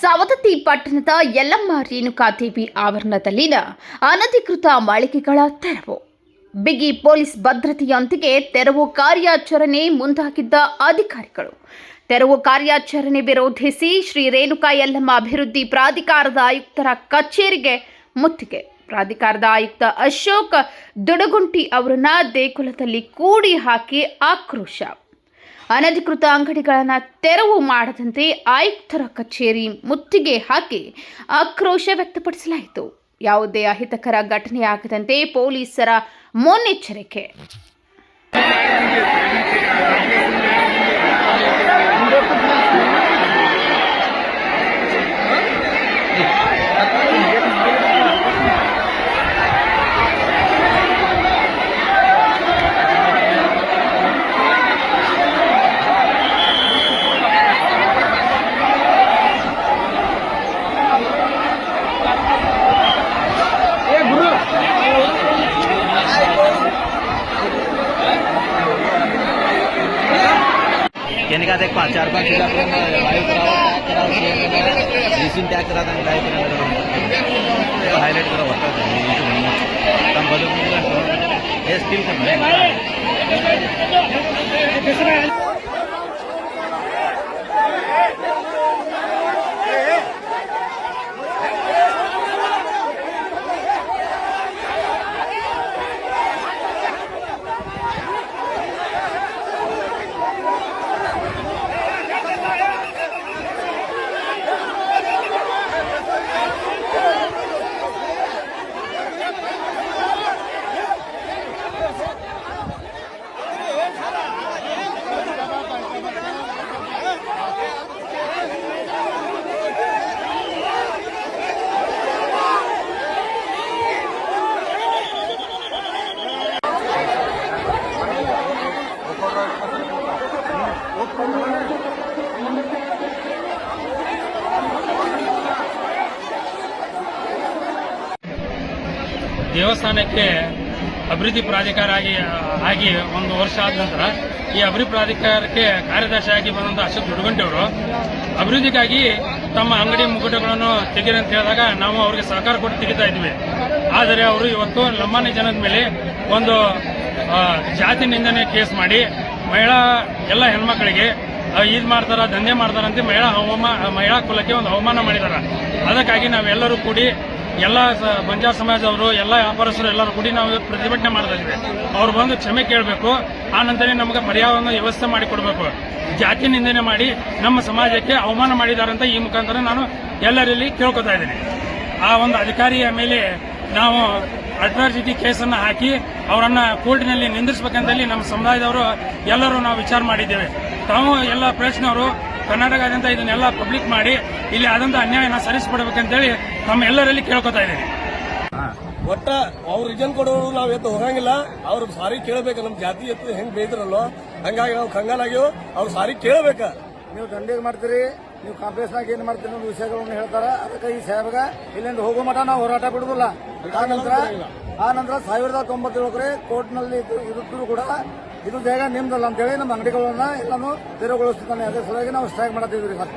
ಸವದತ್ತಿ ಪಟ್ಟಣದ ಯಲ್ಲಮ್ಮ ರೇಣುಕಾದೇವಿ ಆವರಣದಲ್ಲಿನ ಅನಧಿಕೃತ ಮಾಳಿಕೆಗಳ ತೆರವು. ಬಿಗಿ ಪೊಲೀಸ್ ಭದ್ರತೆಯೊಂದಿಗೆ ತೆರವು ಕಾರ್ಯಾಚರಣೆ ಮುಂದಾಗಿದ್ದ ಅಧಿಕಾರಿಗಳು. ತೆರವು ಕಾರ್ಯಾಚರಣೆ ವಿರೋಧಿಸಿ ಶ್ರೀ ರೇಣುಕಾ ಯಲ್ಲಮ್ಮ ಅಭಿವೃದ್ಧಿ ಪ್ರಾಧಿಕಾರದ ಆಯುಕ್ತರ ಕಚೇರಿಗೆ ಮುತ್ತಿಗೆ. ಪ್ರಾಧಿಕಾರದ ಆಯುಕ್ತ ಅಶೋಕ್ ದುಡಗುಂಟಿ ಅವರನ್ನ ದೇಗುಲದಲ್ಲಿ ಕೂಡಿ ಹಾಕಿ ಆಕ್ರೋಶ. ಅನಧಿಕೃತ ಅಂಗಡಿಗಳನ್ನು ತೆರವು ಮಾಡದಂತೆ ಆಯುಕ್ತರ ಕಚೇರಿ ಮುತ್ತಿಗೆ ಹಾಕಿ ಆಕ್ರೋಶ ವ್ಯಕ್ತಪಡಿಸಲಾಯಿತು. ಯಾವುದೇ ಅಹಿತಕರ ಘಟನೆಯಾಗದಂತೆ ಪೊಲೀಸರ ಮುನ್ನೆಚ್ಚರಿಕೆ. एकाच एक पाच चार पाच किलो आपण लाईव्ह करावं टॅग करावं शेअर करावं. दिसून टॅग करा आणि लाईव्ह करायला हायलाईट करा होतात हे स्किल पण ದೇವಸ್ಥಾನಕ್ಕೆ ಅಭಿವೃದ್ಧಿ ಪ್ರಾಧಿಕಾರ ಆಗಿ ಆಗಿ ಒಂದು ವರ್ಷ ಆದ ನಂತರ ಈ ಅಭಿವೃದ್ಧಿ ಪ್ರಾಧಿಕಾರಕ್ಕೆ ಕಾರ್ಯದರ್ಶಿಯಾಗಿ ಬಂದಂಥ ಅಶೋಕ್ ಅವರು, ಅಭಿವೃದ್ಧಿಗಾಗಿ ತಮ್ಮ ಅಂಗಡಿ ಮುಗುಟಗಳನ್ನು ತೆಗೀರಿ ಅಂತ ಹೇಳಿದಾಗ ನಾವು ಅವರಿಗೆ ಸಹಕಾರ ಕೊಟ್ಟು ತೆಗಿತಾ ಇದ್ವಿ. ಆದರೆ ಅವರು ಇವತ್ತು ಲಂಬಾಣಿ ಜನದ ಮೇಲೆ ಒಂದು ಜಾತಿ ನಿಂದನೆ ಕೇಸ್ ಮಾಡಿ ಮಹಿಳಾ ಎಲ್ಲ ಹೆಣ್ಮಕ್ಳಿಗೆ ಇದು ಮಾಡ್ತಾರ, ದಂಧೆ ಮಾಡ್ತಾರಂತೆ ಮಹಿಳಾ ಹವಾಮಾನ ಮಹಿಳಾ ಕುಲಕ್ಕೆ ಒಂದು ಅವಮಾನ ಮಾಡಿದಾರ. ಅದಕ್ಕಾಗಿ ನಾವೆಲ್ಲರೂ ಕೂಡಿ ಎಲ್ಲ ಬಂಜಾರ್ ಸಮಾಜದವರು ಎಲ್ಲ ವ್ಯಾಪಾರಸ್ಥರು ಎಲ್ಲರೂ ಕೂಡಿ ನಾವು ಪ್ರತಿಭಟನೆ ಮಾಡ್ತಾ ಅವ್ರು ಬಂದು ಕ್ಷಮೆ ಕೇಳಬೇಕು, ಆ ನಂತರ ನಮಗೆ ಪರ್ಯಾವರಣ ವ್ಯವಸ್ಥೆ ಮಾಡಿಕೊಡ್ಬೇಕು ಜಾತಿ ನಿಂದನೆ ಮಾಡಿ ನಮ್ಮ ಸಮಾಜಕ್ಕೆ ಅವಮಾನ ಮಾಡಿದಾರಂತ ಈ ಮುಖಾಂತರ ನಾನು ಎಲ್ಲರಲ್ಲಿ ಕೇಳ್ಕೊತಾ ಇದ್ದೀನಿ. ಆ ಒಂದು ಅಧಿಕಾರಿಯ ಮೇಲೆ ನಾವು ಅಟ್ರಾಸಿಟಿ ಕೇಸನ್ನು ಹಾಕಿ ಅವರನ್ನು ಕೋರ್ಟಿನಲ್ಲಿ ನಿಂದಿಸಬೇಕಂತೇಳಿ ನಮ್ಮ ಸಮುದಾಯದವರು ಎಲ್ಲರೂ ನಾವು ವಿಚಾರ ಮಾಡಿದ್ದೇವೆ. ತಾವು ಎಲ್ಲ ಪ್ರೆಸ್ನವರು ಕರ್ನಾಟಕದಾದ್ಯಂತ ಇದನ್ನೆಲ್ಲ ಪಬ್ಲಿಕ್ ಮಾಡಿ ಇಲ್ಲಿ ಆದಂತ ಅನ್ಯಾಯನ ಸರಿಸ್ಬಿಡ್ಬೇಕಂತೇಳಿ ತಮ್ಮ ಎಲ್ಲರಲ್ಲಿ ಕೇಳ್ಕೊತಾ ಇದ್ದೀನಿ. ಒಟ್ಟ ಅವ್ರ ರಿಜನ್ ಕೊಡೋರು ನಾವ್ ಎದ್ದು ಹೋಗಂಗಿಲ್ಲ. ಅವ್ರ ಸಾರಿ ಕೇಳಬೇಕು ನಮ್ ಜಾತಿ ಎತ್ತು ಹೆಂಗ್ ಬೇಯ್ತಿರಲ್ಲೋ ಹಂಗಾಗಿ ನಾವು ಕಂಗಾಲಾಗ್ಯೋ ಅವ್ರ ಸಾರಿ ಕೇಳಬೇಕ. ನೀವು ದಂಧೆ ಮಾಡ್ತೀರಿ. ನೀವು ಕಾಂಗ್ರೆಸ್ನಾಗ ಏನ್ ಮಾಡ್ತೀರಿ? ಅನ್ನೋ ವಿಷಯಗಳನ್ನು ಹೇಳ್ತಾರ. ಅದಕ್ಕೆ ಈ ಸಾಹೇಬ್ಗ ಇಲ್ಲಿಂದ ಹೋಗೋ ಮಠ ನಾವು ಹೋರಾಟ ಬಿಡುದಿಲ್ಲ. ಆ ನಂತರ ಆ ನಂತರ ಸಾವಿರದ ತೊಂಬತ್ತೇಳಕರೆ ಕೋರ್ಟ್ನಲ್ಲಿ ಇರುತ್ತೂ ಕೂಡ ಇದು ಜಾಗ ನಿಮ್ದಲ್ಲ ಅಂತೇಳಿ ನಮ್ಮ ಅಂಗಡಿಗಳನ್ನ ಎಲ್ಲಾನು ತೆರವುಗೊಳಿಸ್ತಾನೆ ಅದೇ ಸಲುವಾಗಿ ನಾವು ಸ್ಟ್ರೈಕ್ ಮಾಡತ್ತಿದ್ವಿ ಸರ್.